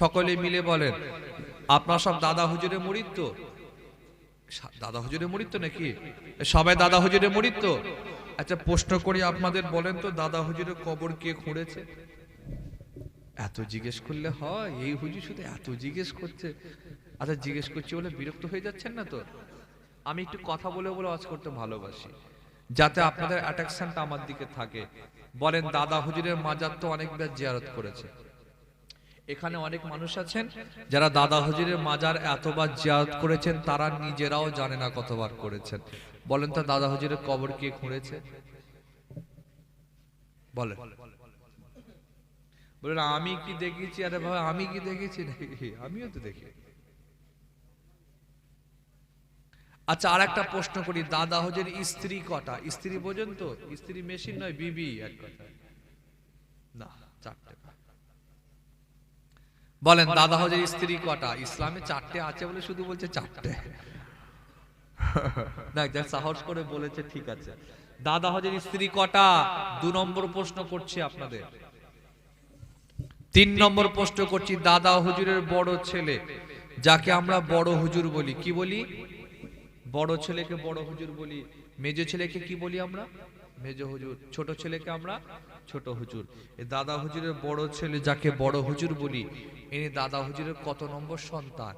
সকলে মিলে বলেন আপনার সব দাদা হুজুরের মুরিদ তো? দাদা হুজুরের মুরিদ তো নাকি? সবাই দাদা হুজুরের মুরিদ তো? আচ্ছা প্রশ্ন করি আপনাদের বলেন তো দাদা হুজুরের কবর কে খুঁড়েছে? এত জিজ্ঞেস করলে হয় এই হুজুর শুধু এত জিজ্ঞেস করছে। আচ্ছা জিজ্ঞেস করছি বলে বিরক্ত হয়ে যাচ্ছেন না তো? আমি একটু কথা বলে বলে আজ করতে ভালোবাসি যাতে আপনাদের অ্যাট্রাকশনটা আমার দিকে থাকে। বলেন দাদা হুজুরের মাজার তো অনেকবার জিয়ারত করেছে। এখানে অনেক মানুষ আছেন, যারা দাদা হুজুরের মাজার এতবার জিয়ারত করেছেন, তারা নিজেরাও জানে না কতবার করেছেন। বলেন তো, দাদা হুজুরের কবর কে খুঁড়েছে? বলেন। বলেন, আমি কি দেখেছি? আরে ভাই আমি কি দেখেছি আমিও তো দেখি। আচ্ছা আর একটা প্রশ্ন করি। দাদা হজের স্ত্রী কটা? স্ত্রী পর্যন্ত স্ত্রী মেশিন নয়, বিবি, এক কথা। না, চারটে। বলেন দাদা হজের স্ত্রী কটা? ইসলামে চারটে আছে বলে শুধু বলছে চারটে। না সাহস করে বলেছে ঠিক আছে। দাদা হজের স্ত্রী কটা? দু নম্বর প্রশ্ন করছি আপনাদের। তিন নম্বর প্রশ্ন করছি দাদা হুজুরের বড় ছেলে যাকে আমরা বড় হুজুর বলি কি বলি? বড় ছেলেকে বড় হুজুর বলি মেজ ছেলেকে কি বলি আমরা? মেজ হুজুর, ছোট ছেলেকে আমরা ছোট হুজুর। দাদা হুজুরের বড় ছেলে যাকে বড় হুজুর বলি, ইনি দাদা হুজুরের কত নম্বর সন্তান?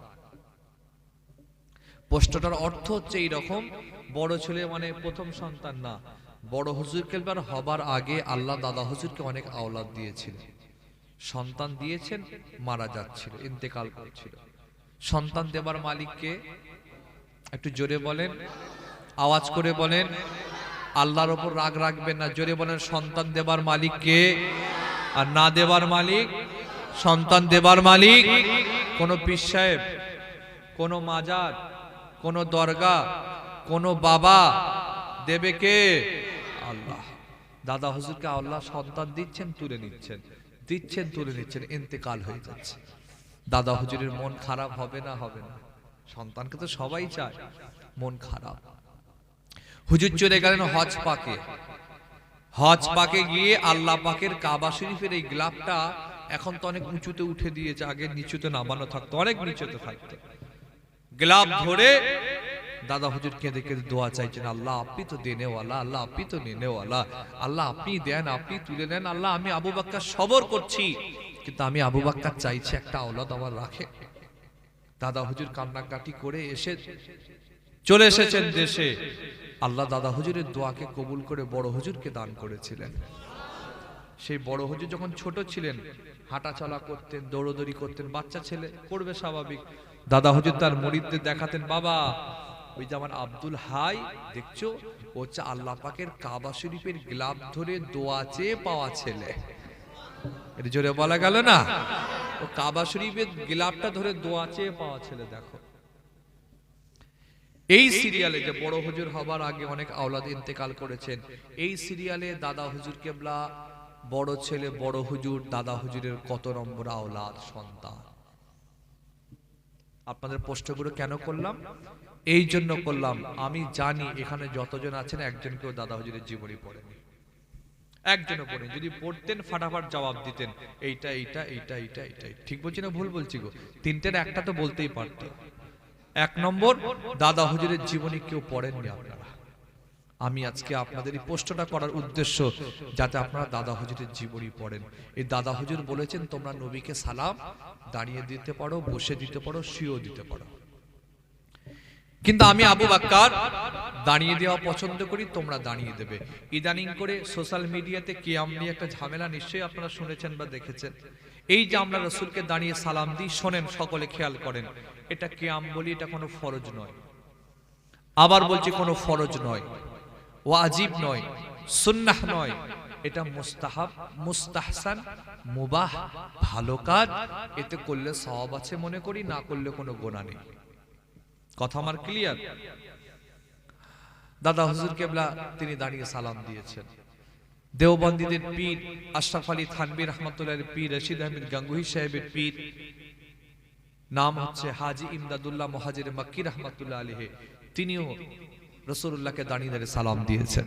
প্রশ্নটার অর্থ হচ্ছে এইরকম, বড় ছেলে মানে প্রথম সন্তান না। বড় হুজুরকে এবার হবার আগে আল্লাহ দাদা হুজুরকে অনেক আওলাদ দিয়েছিলেন। সন্তান দিয়েছেন, মারা যাচ্ছিল, ইন্তেকাল করছিল। সন্তান দেবার মালিককে একটু জোরে বলেন, আওয়াজ করে বলেন আল্লাহর ওপর রাগ রাখবেন না। জোরে বলেন, সন্তান দেবার মালিক কে? আর না দেবার মালিক? সন্তান দেবার মালিক? কোন পীর সাহেব, কোন মাজার, কোন দরগা, কোন বাবা দেবে কে? আল্লাহ। দাদা হুজুরকে আল্লাহ সন্তান দিচ্ছেন, তুলে নিচ্ছেন। দিচ্ছেন, তুলে নিচ্ছেন, ইন্তেকাল হয়ে যাচ্ছে। দাদা হুজুরের মন খারাপ হবে না? হবে না। সন্তানকে তো সবাই চায়, মন খারাপ। হুজুর চলে গেলেন হজ পাকে। হজ পাকে গিয়ে আল্লাহ পাকের কাবা শরীফের এই গ্লাভটা এখন তো অনেক উঁচুতে উঠে দিয়েছে, আগে নিচুতে নামানো থাকতো, অনেক নিচুতে থাকতো। গ্লাভ ধরে দাদা হুজুর কেঁদে কেঁদে দোয়া চাইছেন, আল্লাহ, আপনি তো দেনেওয়ালা, আল্লাহ, আপনি তো নেনেওয়ালা, আল্লাহ, আপনি দেন, আপনি তুলে নেন, আল্লাহ, আমি আবু বাক্কার সবর করছি, কিন্তু আমি আবু বাক্কার চাইছি একটা আওলাদ আমার রাখে। দাদা হুজুর কান্নাকাটি করে এসে চলে এসেছেন দেশে। আল্লাহ দাদা হুজুরের দোয়াকে কবুল করে বড় হুজুরকে দান করেছিলেন। সেই বড় হুজুর যখন ছোট ছিলেন হাঁটা চলা করতেন, দৌড়দৌড়ি করতেন, বাচ্চা ছেলে, করবে স্বাভাবিক। দাদা হুজুর তার মরিদদের দেখাতেন, বাবা, ওই যে আমার আব্দুল হাই, দেখছ? ও হচ্ছে আল্লাহ পাকের কাবা শরীফের গ্লাভ ধরে দোয়া চেয়ে পাওয়া ছেলে। এটা জোরে বলা গেল না? ও কাবা শরীফের গিলাপটা ধরে দোয়া চেয়ে পাওয়া ছেলে, দেখো। এই সিরিয়ালে যে বড় হুজুর হবার আগে অনেক আওলাদ ইন্তেকাল করেছেন, এই সিরিয়ালে দাদা হুজুর কেবলা, বড় ছেলে, বড় হুজুর, দাদা হুজুরের কত নম্বর আওলাদ সন্তান? আপনাদের প্রশ্নগুলো কেন করলাম? এই জন্য করলাম, আমি জানি এখানে যতজন আছেন একজন কেউ দাদা হুজুরের জীবনী পড়েনি। একজনও পড়েন, যদি পড়তেন ফাটাফাট জবাব দিতেন, এইটা এইটা এইটা এইটা এইটাই ঠিক বলছি না ভুল বলছি গো? তিনটের একটা তো বলতেই পারত এক নম্বর, দাদা হুজুরের জীবনী কেউ পড়েননি আপনারা। আমি আজকে আপনাদের এই পোস্টটা করার উদ্দেশ্য যাতে আপনারা দাদা হুজুরের জীবনী পড়েন। এই দাদা হুজুর বলেছেন, তোমরা নবীকে সালাম, দাঁড়িয়ে দিতে পারো, বসে দিতে পারো, শুয়েও দিতে পারো। কিন্তু আমি আবু বাক্কার, দাঁড়িয়ে দেওয়া পছন্দ করি, তোমরা দাঁড়িয়ে দেবে। ইদানিং করে সোশ্যাল মিডিয়াতে কিয়াম নিয়ে একটা ঝামেলা নিশ্চয়ই আপনারা শুনেছেন বা দেখেছেন। এই যে আমরা রসুলকে দাঁড়িয়ে সালাম দিই, শোনেন, সকলে খেয়াল করেন, এটা কিয়াম বলি, এটা কোনো ফরজ নয়। আবার বলছি কোনো ফরজ নয়, ওয়াজিব নয়, সুন্নাহ নয়, এটা মুস্তাহাব, মুস্তাহসান, মুবাহ, ভালো কাজ, এতে করলে সব আছে মনে করি, না করলে কোনো গোনা নেই। কথা আমার ক্লিয়ার দাদা হুজুর কেবলা, তিনি দাঁড়িয়ে সালাম দিয়েছেন। দেওবন্দীদের পীর আশরাফ আলী থানবী রহমতুল্লাহ পীর রশিদ আহমেদ গাঙ্গুহি সাহেবের পীর। নাম হচ্ছে হাজি ইমদাদুল্লাহ মহাজির মাক্কি রহমতুল্লাহ আলীহে তিনিও রসুল্লাহকে দাঁড়িয়ে দাঁড়িয়ে সালাম দিয়েছেন।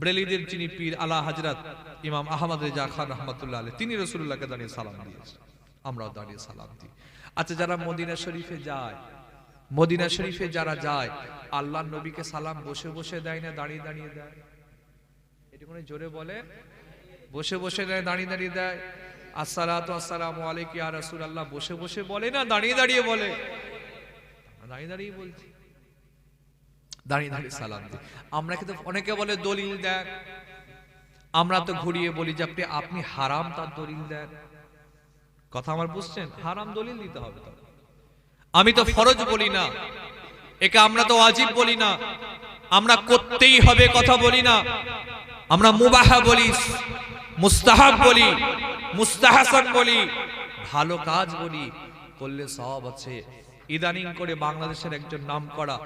ব্রেলিদের যিনি পীর আলা হাজরাত ইমাম আহমদ রেজা খান রহমতুল্লাহ আলী তিনি রসুল্লাহকে দাঁড়িয়ে সালাম দিয়েছেন। আমরাও দাঁড়িয়ে সালাম দিই। আচ্ছা যারা মদিনা শরীফে যায়, মদিনা শরীফে যারা যায় আল্লাহ নবীকে সালাম বসে বসে দেয় না, দাঁড়িয়ে দাঁড়িয়ে দেয়? এটা জোরে বলে বসে বসে দেয় দাঁড়িয়ে দাঁড়িয়ে দেয়। আসসালাতু আসসালামু আলাইকুম ইয়া রাসূলুল্লাহ। বসে বসে বলে না দাঁড়িয়ে দাঁড়িয়ে বলে। দাঁড়িয়ে দাঁড়িয়ে বলছি। দাঁড়িয়ে দাঁড়িয়ে সালাম দিই। আমরা কিন্তু অনেকে বলে দলিল দেন। আমরা তো ঘুরিয়ে বলি যে আপনি আপনি হারাম তার দলিল দেন। কথা আমার বুঝছেন? হারাম দলিল দিতে হবে তো। আমি তো ফরজ বলি না। একে আমরা তো ওয়াজিব বলি না। আমরা করতেই হবে কথা বলি না। আমরা মুবাহা বলি, মুস্তাহাব বলি, মুস্তাহাসান বলি, ভালো কাজ বলি, করলে সব আছে। ইদানিং করে বাংলাদেশের একজন নাম করা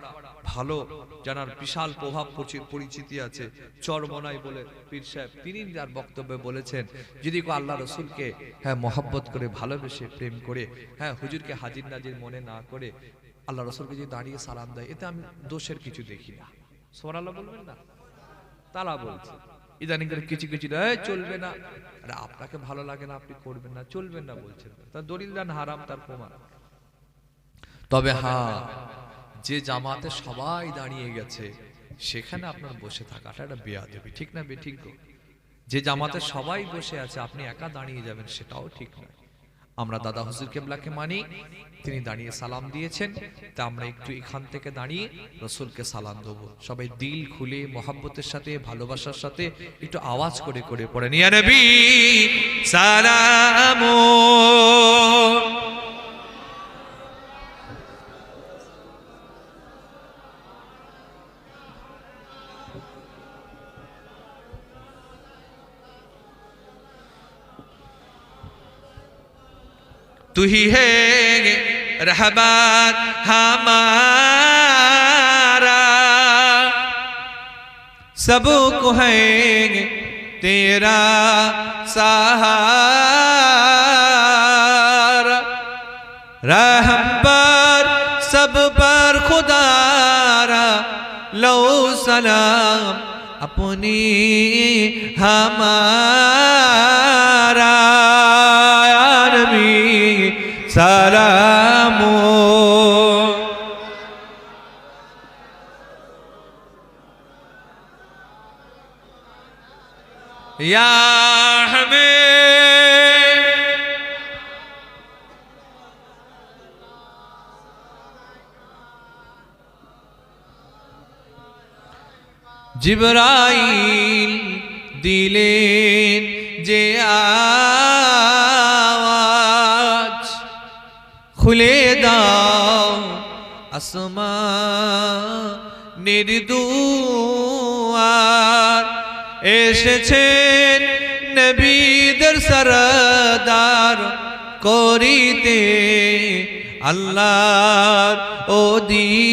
ভালো জানার বিশাল প্রভাব পরিচি- পরিচিতি আছে, চরমনাই বলে পীর সাহেব। তিনি যার বক্তব্যে বলেছেন, যদি কেউ আল্লাহ রসুলকে হ্যাঁ মহব্বত করে, ভালোবেসে, প্রেম করে হ্যাঁ হুজুরকে হাজির নাজির মনে না করে, আল্লাহ রসুলকে যদি দাঁড়িয়ে সালাম দেয়, এতে আমি দোষের কিছু দেখি না। আল্লাহ বলবেন না? তারা বলছে। ইদানিং করে কিছু কিছু "এই, চলবে না। আরে আপনাকে ভালো লাগে না আপনি করবেন না চলবেন না বলছেন তার দলিল দান হারাম তার প্রমাণ। তবে হ্যাঁ যে জামাতে সবাই দাঁড়িয়ে গেছে সেখানে আপনার বসে থাকাটা একটা বেয়া দেবে ঠিক না বে ঠিক যে জামাতে সবাই বসে আছে আপনি একা দাঁড়িয়ে যাবেন সেটাও ঠিক নয় আমরা দাদা হুজুর কেবলাকে মানি তিনি দাঁড়িয়ে সালাম দিয়েছেন তা আমরা একটু এখান থেকে দাঁড়িয়ে রসুলকে সালাম দেব। সবাই দিল খুলে মহাব্বতের সাথে ভালোবাসার সাথে একটু আওয়াজ করে করে পড়ে। নিয়ে সালাম तू ही है रहमान हमारा सबको है तेरा सहारा रहम पर सब पर खुदारा लो सलाम अपनी हमारा জিবরাইল দিলেন যে আওয়াজ, খুলে দাও আসমা নির্দুয়ার এসেছেন নবীদের সরদার করিতে আল্লাহর ও দিদার।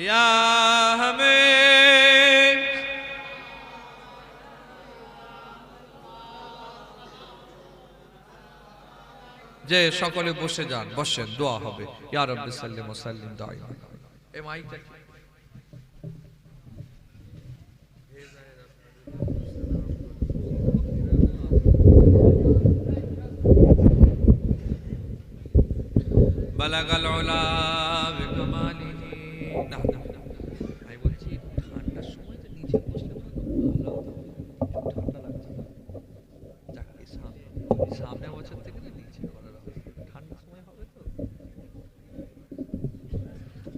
या हमें যে সকলে বসে যান বসেন দোয়া হবে ইয়া রাব্বি সাল্লিম ওয়া সাল্লিম দাইমা এই মাইকটা কি? بلغ العلا সামনের বছর থেকে না নিচে করা হবে। ঠান্ডার সময় হবে তো।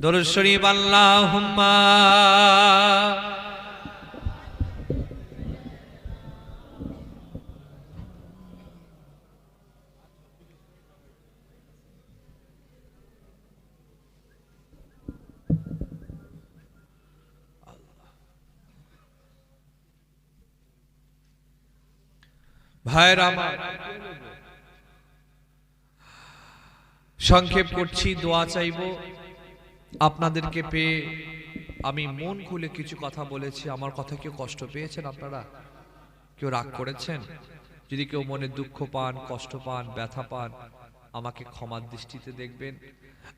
দরুদ শরীফ, আল্লাহুম্মা ভাইয়ের আমার সংক্ষেপ করছি, দোয়া চাইব। আপনাদেরকে পেয়ে আমি মন খুলে কিছু কথা বলেছি। আমার কথা কেউ কষ্ট পেয়েছেন আপনারা? কেউ রাগ করেছেন? যদি কেউ মনে দুঃখ পান, কষ্ট পান, ব্যথা পান, আমাকে ক্ষমার দৃষ্টিতে দেখবেন।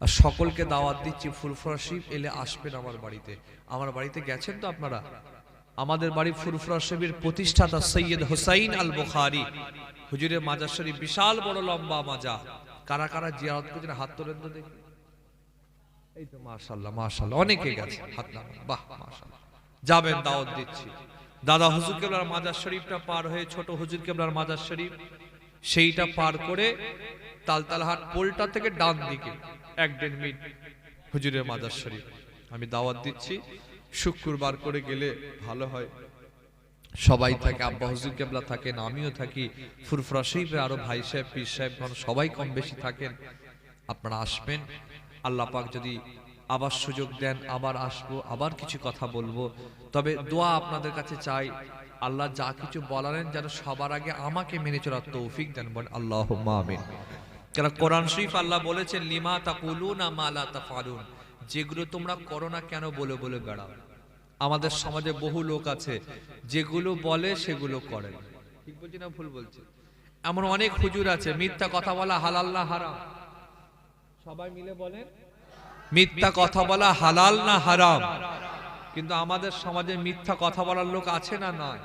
আর সকলকে দাওয়াত দিচ্ছি ফুরফুরা এলে আসবেন আমার বাড়িতে। আমার বাড়িতে গেছেন তো আপনারা? আমাদের বাড়ি ফুরফুরা প্রতিষ্ঠাতা সৈয়দ হুসাইন আল বুখারি হুজুরের মাজার শরীফ বিশাল বড়, লম্বা মাজা কারা কারা জিয়ারত করছেন, হাত তোলেন তো দেখি। এই তো মাশাল্লাহ মাশাল্লাহ অনেকে গেছে, হাত নামান বাহ মাশাল্লাহ যাবেন, দাওয়াত দিচ্ছি। দাদা হুজুর কেবলার মাজার শরীফটা পার হয়ে, ছোট হুজুর কেবলার মাজার শরীফ, সেইটা পার করে তালতালহাট পোলটা থেকে ডান দিকে, এক দেড় মিনিট হুজুরের মাজার শরীফ। আমি দাওয়াত দিচ্ছি। শুক্রবার করে গেলে ভালো হয়। সবাই থাকে, আব্বা হুজুর কেবলা থাকেন, আমিও থাকি। ফুরফুরা শরীফে আরও ভাই সাহেব, পীর সাহেব সবাই কম বেশি থাকেন। আপনারা আসবেন। আল্লাহ পাক যদি আবার সুযোগ দেন, আবার আসব, আবার কিছু কথা বলব। তবে দোয়া আপনাদের কাছে চাই। আল্লাহ যা কিছু বলালেন যেন সবার আগে আমাকে মেনে চলার তৌফিক দেন বলেন। আল্লাহ আমিন। কেন কোরআন শরীফ আল্লাহ বলেছেন, লিমা তাকুলুনা মালা তাফালুন যেগুলো তোমরা করো না কেন, বলে বলে বেড়াও। আমাদের সমাজে বহু লোক আছে যেগুলো বলে সেগুলো করে ঠিক বলছি না ভুল বলছি? এমন অনেক হুজুর আছে মিথ্যা কথা বলা হালাল না হারাম? সবাই মিলে বলেন। মিথ্যা কথা বলা হালাল না হারাম? কিন্তু আমাদের সমাজে মিথ্যা কথা বলার লোক আছে না নয়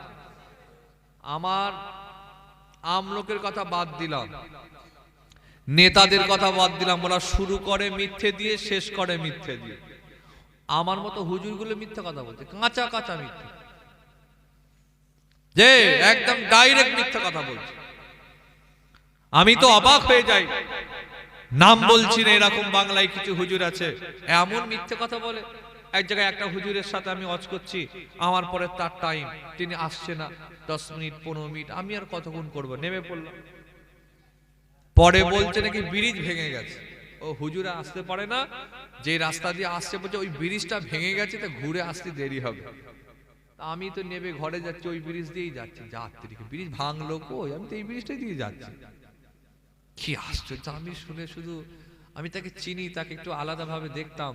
আমার আম লোকের কথা বাদ দিলাম। নেতাদের কথা বাদ দিলাম ওরা শুরু করে মিথ্যে দিয়ে শেষ করে মিথ্যে দিয়ে। আমার মতো হুজুরগুলো মিথ্যা কথা বলছে কাঁচা কাঁচা মিথ্যে। যে একদম ডাইরেক্ট মিথ্যা কথা বলছে। আমি তো অবাক হয়ে যাই। নাম বলছি না এরকম বাংলায় কিছু হুজুর আছে। এমন মিথ্যে কথা বলে। এক জায়গায় একটা হুজুরের সাথে আমি অজ করছি। আমার পরে তার টাইম তিনি আসছে না। দশ মিনিট পনেরো মিনিট। আমি আর কতক্ষণ করব? নেমে পড়লাম। পরে বলছে নাকি ব্রিজ ভেঙে গেছে। ও হুজুরে আসতে পারে না। যে রাস্তা দিয়ে আসছে বলছে, ওই ব্রিজটা ভেঙে গেছে, তা ঘুরে আসতে দেরি হবে। আমি তো নেবে ঘরে যাচ্ছি, ওই ব্রিজ দিয়েই যাচ্ছি। যাত্রী ব্রিজ ভাঙলো কই? আমি তো এই ব্রিজটাই দিয়ে যাচ্ছি। কি আশ্চর্য, আমি শুনে শুধু, আমি তাকে চিনি, তাকে একটু আলাদাভাবে দেখতাম।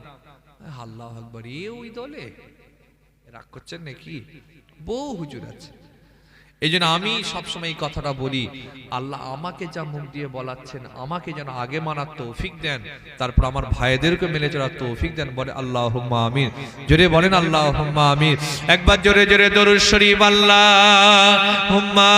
আল্লাহ আকবর, এ ওই দলে? রাগ করছেন নাকি? বউ হুজুর আছে। এই জন্য আমি সবসময় এই কথাটা বলি, আল্লাহ আমাকে যা মুখ দিয়ে বলাচ্ছেন, আমাকে যেন আগে মানার তৌফিক দেন, তারপর আমার ভাইদেরকে মেনে চলার তৌফিক দেন, বলে আল্লাহ আমির জোরে বলেন আল্লাহ হুম্মা আমির একবার জোরে জোরে দরুদ শরীফ আল্লাহ হুম্মা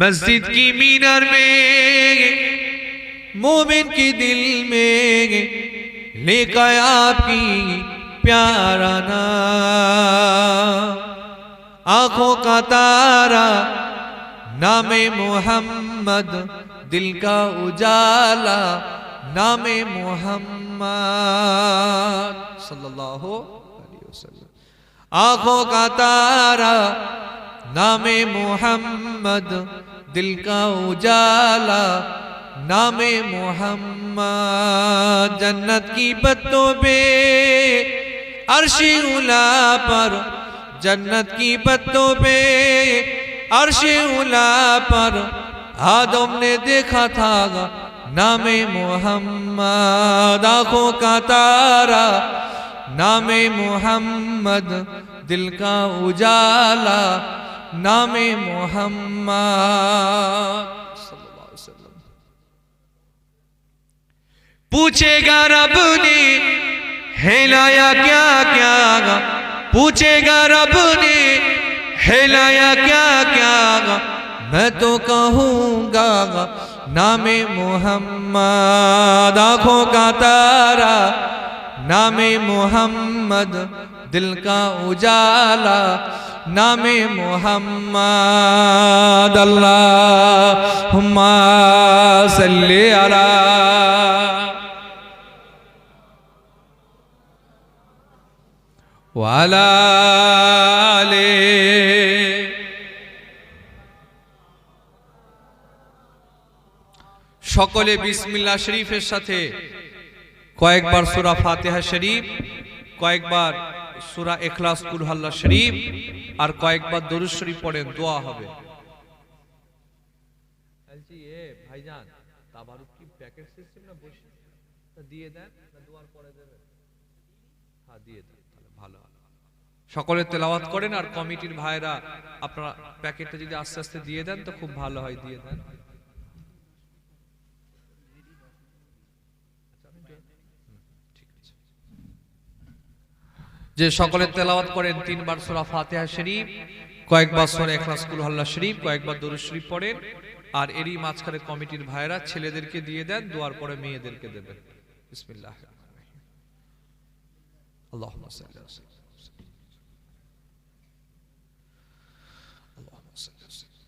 مسجد کی مینر میں، مومن کی دل میں لے کا آپ کی پیارا نام آنکھوں کا تارا، نام محمد، دل کا اجالا، نام محمد صلی اللہ علیہ وسلم۔ آنکھوں کا تارا نام محمد، دل کا اجالا۔ نام محمد، جنت کی بتوں پہ۔ عرش اولا پر، جنت کی بتوں پہ۔ عرش اولا پر، آدم نے دیکھا تھا۔ نام محمد، آنکھوں کا تارا۔ نام محمد، دل کا اجالا۔ نام محمد صلی اللہ علیہ وسلم۔ پوچھے گا رب نے ہیلایا کیا کیا پوچھے گا رب نے ہلایا کیا کیا گا؟ میں تو کہوں گا، نام محمد، آنکھوں کا تارا۔ نام محمد، دل کا اجالا۔ নামে মোহাম্মদ আল্লাহ সাল্লি আলা ওয়ালালে সকলে বিসমিল্লা শরীফের সাথে কয়েকবার সুরা ফাতেহা শরীফ, কয়েকবার সূরা এখলাস কুলহাল্লা শরীফ, আর কয়েকবার দরুদ শরীফ পড়েন, দোয়া হবে। ভাইজান তাবারুক কি প্যাকেট সিস্টেম না বসে? দিয়ে দেন, না দুয়ার পরে দেবেন? হ্যাঁ দিয়ে দেন, তাহলে ভালো সকলে তেলাওয়াত করেন, আর কমিটির ভাইরা আপনারা প্যাকেটটা যদি আস্তে আস্তে দিয়ে দেন, তো খুব ভালো হয়, দিয়ে দেন আচ্ছা, আমি জয়- হুম, ঠিক আছে। যে সকলে তেলাওয়াত করেন, তিনবার সূরা ফাতিহা শরীফ, কয়েকবার সূরা ইখলাস কুল হাল্লা শরীফ, কয়েকবার দরুদ শরীফ পড়েন, আর এরই মাঝখানে কমিটির ভাইরা ছেলেদেরকে দিয়ে দেন, দুয়ার পরে মেয়েদেরকে দেবেন। বিসমিল্লাহ। সাল্লি আলা সাইয়্যিদিনা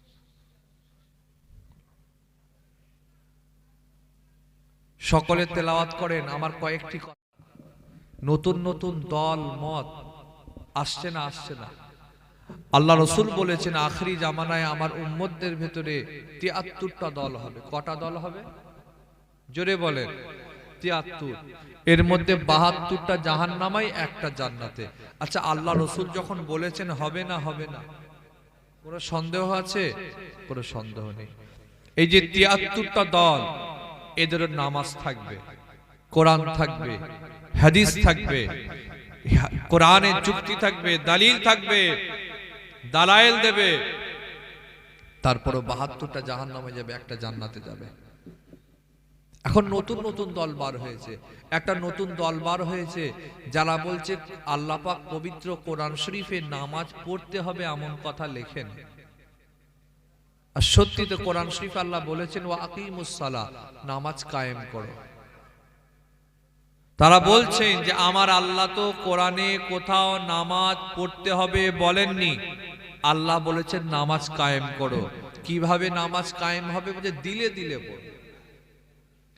সকলে তেলাওয়াত করেন, আমার কয়েকটি নতুন নতুন দল, মত। আসছে না আসছে না। আল্লাহ রসুল বলেছেন, আখরি জামানায় আমার উম্মতদের ভেতরে তিয়াত্তরটা দল হবে। কটা দল হবে? জোরে বলেন, তিয়াত্তর। এর মধ্যে বাহাত্তরটা জাহান নামাই একটা জান্নাতে। আচ্ছা আল্লাহ রসুল যখন বলেছেন, হবে না হবে না? কোনো সন্দেহ আছে? কোনো সন্দেহ নেই। এই যে তিয়াত্তরটা দল এদের নামাজ থাকবে, কোরআন থাকবে। হাদিস থাকবে। কোরআনের যুক্তি থাকবে, দালিল থাকবে, দালাইল দেবে। তারপরে বাহাত্তরটা জাহান নামে যাবে, একটা জান্নাতে যাবে। এখন নতুন নতুন দল বার হয়েছে। একটা নতুন দল বার হয়েছে, যারা বলছে, আল্লাহ পাক পবিত্র কোরআন শরীফে নামাজ পড়তে হবে এমন কথা লেখেন। আর সত্যি তো কোরআন শরীফ আল্লাহ বলেছেন ও আকিমুসালা নামাজ কায়েম করো। তারা বলছেন যে, আমার আল্লাহ তো কোরআনে কোথাও নামাজ পড়তে হবে বলেননি। আল্লাহ বলেছেন, নামাজ কায়েম করো। কীভাবে নামাজ কায়েম হবে? যে দিলে দিলে পড়ো।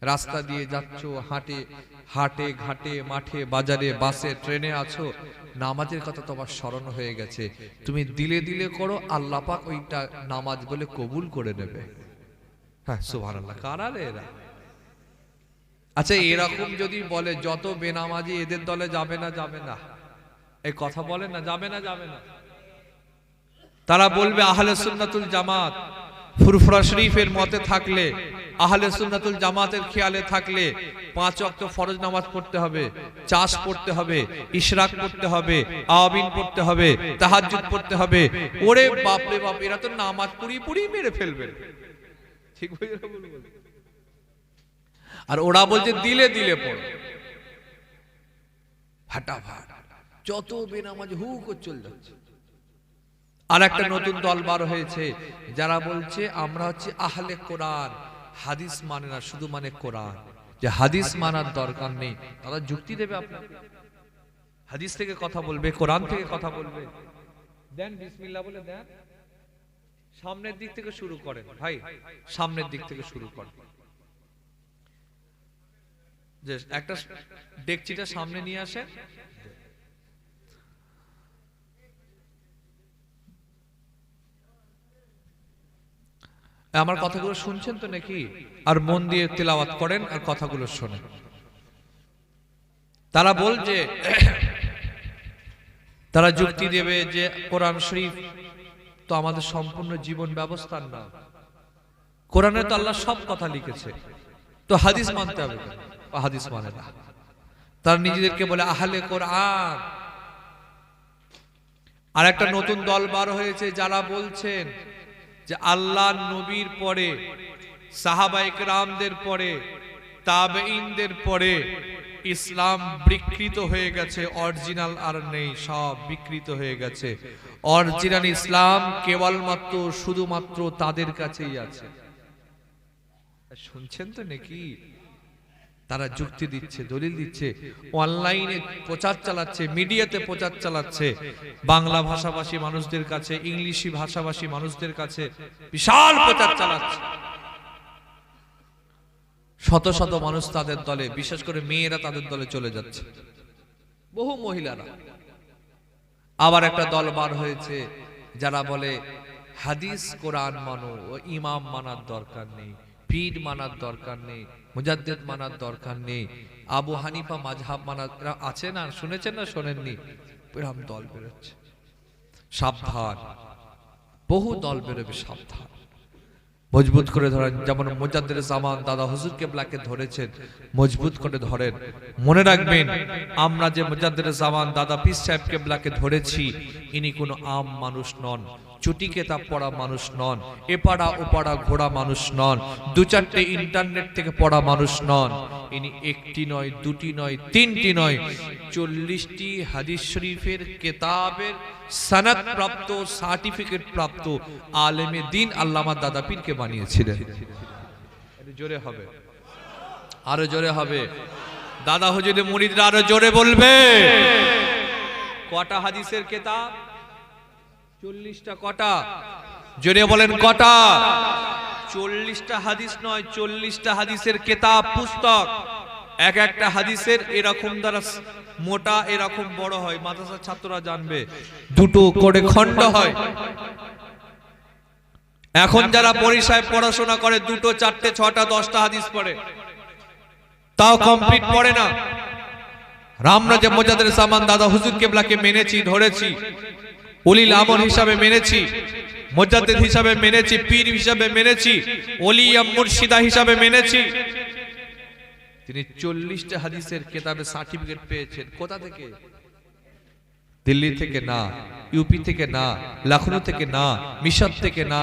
রাস্তা দিয়ে যাচ্ছ, হাটে হাটে ঘাটে, মাঠে, বাজারে, বাসে, ট্রেনে আছো, নামাজের কথা তোমার স্মরণ হয়ে গেছে। তুমি দিলে দিলে করো, আল্লাহ পাক ওইটা নামাজ বলে কবুল করে নেবে। হ্যাঁ সুবহানাল্লাহ। কারা রে এরা? আচ্ছা এরকম যদি বলে, যত বেনামাজি এদের দলে যাবে না যাবে না। এই কথা বলে না, যাবে না যাবে না। তারা বলবে, আহলে সুন্নাতুল জামাত, ফুরফুরা শরীফের মতে থাকলে, আহলে সুন্নাতুল জামাতের খেয়ালে থাকলে, পাঁচ ওয়াক্ত ফরজ নামাজ পড়তে হবে, চাষ পড়তে হবে, ইশরাক পড়তে হবে, আওয়াবিন পড়তে হবে, তাহাজ্জুদ পড়তে হবে। ওরে বাপ রে বাপ, এরা তো নামাজ পড়িয়ে পড়িয়ে মেরে ফেলবে। ঠিক বুঝে আর ওরা বলছে, দিলে দিলে পড়ো। ফাটাফাট। যত বেনামাজ হু করে চলে যাচ্ছে। আর একটা নতুন দল বার হয়েছে, যারা বলছে, আমরা হচ্ছে আহলে কোরআন। হাদিস মানে না, শুধু মানে কোরআন। যে হাদিস মানার দরকার নেই। তারা যুক্তি দেবে আপনাকে। হাদিস থেকে কথা বলবে, কোরআন থেকে কথা বলবে। দেন, বিসমিল্লাহ বলে দেন। সামনের দিক থেকে শুরু করেন, ভাই। সামনের দিক থেকে শুরু করেন। যে একটা ডেকচিটা সামনে নিয়ে আসে। আমার কথাগুলো শুনছেন তো নাকি? আর মন দিয়ে তেলাওয়াত করেন আর কথাগুলো শোনেন। তারা বলছে তারা যুক্তি দেবে যে কোরআন শরীফ তো আমাদের সম্পূর্ণ জীবন ব্যবস্থার না কোরআনে তো আল্লাহ সব কথা লিখেছে। তো হাদিস মানতে হবে হাদিস মানে না। তারা নিজেদেরকে বলে আহলে কোরআন। আর একটা নতুন দল বার হয়েছে, যারা বলছেন যে আল্লাহ নবীর পরে সাহাবাইক রামদের পরে তাবেইনদের পরে ইসলাম বিকৃত হয়ে গেছে, অরিজিনাল আর নেই, সব বিকৃত হয়ে গেছে। অরিজিনাল ইসলাম কেবলমাত্র, শুধুমাত্র তাদের কাছেই আছে। শুনছেন তো নাকি? তারা যুক্তি দিচ্ছে, দলিল দিচ্ছে অনলাইনে প্রচার চালাচ্ছে মিডিয়াতে প্রচার চালাচ্ছে। বাংলা ভাষাভাষী মানুষদের কাছে, ইংলিশি ভাষাভাষী মানুষদের কাছে বিশাল প্রচার চালাচ্ছে। শত শত মানুষ তাদের দলে, বিশেষ করে মেয়েরা তাদের দলে চলে যাচ্ছে। বহু মহিলারা। আবার একটা দল বার হয়েছে, যারা বলে, হাদিস কোরআন মানো ইমাম মানার দরকার নেই, পীর মানার দরকার নেই মুজাদ্দেদ মানার দরকার নেই। আবু হানিফা মাঝহাব মানার আছে না? শুনেছেন না? শোনেননি? এরকম দল বেরোচ্ছে। সাবধান। বহু দল বেরোবে সাবধান। মজবুত করে ধরেন, যেমন মোজাদ্দের জামান দাদা হুজুর কেবলাকে ধরেছেন, মজবুত করে ধরেন। মনে রাখবেন, আমরা যে মোজাদ্দের জামান দাদা পিস সাহেব কেবলাকে ধরেছি, ইনি কোনো আম মানুষ নন। চুটি কেতাব পড়া মানুষ নন এপাড়া ওপাড়া ঘোড়া মানুষ নন, দু চারটে ইন্টারনেট থেকে পড়া মানুষ নন। ইনি একটি নয়, দুটি নয়, তিনটি নয়, চল্লিশটি হাদিস শরীফের কেতাবের সনদ প্রাপ্ত সার্টিফিকেট প্রাপ্ত আলেমে দিন আল্লামা দাদা পীরকে বানিয়েছিলেন। জোরে হবে। আরও জোরে হবে। দাদা হুজুরের মুরিদরা আরও জোরে বলবে। কটা হাদিসের কেতাব? চল্লিশটা কটা? জোরে বলেন কটা? চল্লিশটা হাদিস নয় চল্লিশটা হাদিসের কেতাব পুস্তক। এক একটা হাদিসের এরকম দ্বারা মোটা এরকম বড় হয় মাদ্রাসার ছাত্ররা জানবে। দুটো করে খণ্ড হয়। এখন যারা পরিসায় পড়াশোনা করে দুটো চারটে ছটা দশটা হাদিস পড়ে। তাও কমপ্লিট পড়ে না। রামরাজে মোজাদের সামান দাদা হুজুর কেবলাকে মেনেছি ধরেছি। অলিল আমল হিসাবে মেনেছি, মোজাদ্দেদ হিসাবে মেনেছি, পীর হিসাবে মেনেছি অলিয়া মুর্শিদা হিসাবে মেনেছি। তিনি চল্লিশটা হাদিসের কেতাবে সার্টিফিকেট পেয়েছেন। কোথা থেকে? দিল্লি থেকে না, ইউপি থেকে না, লখনৌ থেকে না, মিশর থেকে না,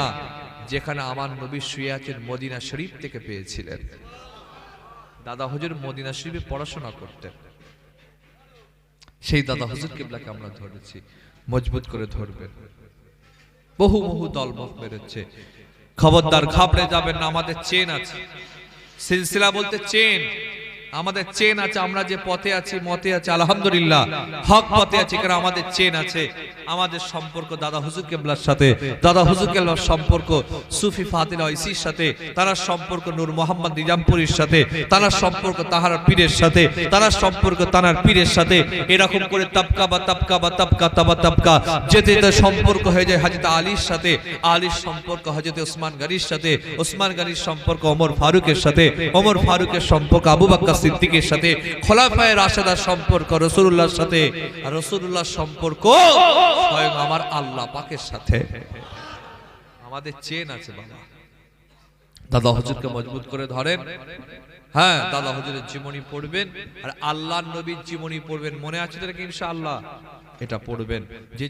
যেখানে আমার নবী শুয়ে আছেন মদিনা শরীফ থেকে পেয়েছিলেন। দাদা হুজুর মদিনা শরীফে পড়াশোনা করতেন। সেই দাদা হুজুর কেবলাকে আমরা ধরেছি। মজবুত করে ধরবেন বহু বহু দল মত বেরোচ্ছে খবরদার ঘাবড়ে যাবেন না, আমাদের চেন আছে। সিলসিলা বলতে চেন। আমাদের চেন আছে, আমরা যে পথে আছি, মতে আছি, আলহামদুলিল্লাহ। হক পথে আছি, কারণ আমাদের চেন আছে। আমাদের সম্পর্ক দাদা হুজুর কেবলার সাথে। দাদা হুজুর কেবলার সম্পর্ক সুফি ফাতিল ঐসির সাথে। তারা সম্পর্ক নূর মোহাম্মদ নিজামপুরীর সাথে। তারা সম্পর্ক তাহার পীরের সাথে। তারা সম্পর্ক তানার পীরের সাথে। এরকম করে তাপকা বা তাপকা বা তাপকা তাবা তাপকা যেতে যেতে সম্পর্ক হয়ে যায় হাজিত আলীর সাথে। আলীর সম্পর্ক হজরত ওসমান গানির সাথে। ওসমান গানির সম্পর্ক ওমর ফারুকের সাথে। ওমর ফারুকের সম্পর্ক আবু বাক্কা সিদ্দিকের সাথে, খোলাফায়ে রাশেদার সম্পর্ক রসুল্লাহর সাথে। আর রসুল্লাহর সম্পর্ক স্বয়ং আমার আল্লাহ পাকের সাথে। আমাদের চেন আছে বাবা। দাদা হুজুরকে মজবুত করে ধরেন। হ্যাঁ দাদা হুজুরের জীবনী পড়বেন। আর আল্লাহ নবীর জীবনী পড়বেন। মনে আছে তো ইনশাআল্লাহ? এটা পড়বেন। যে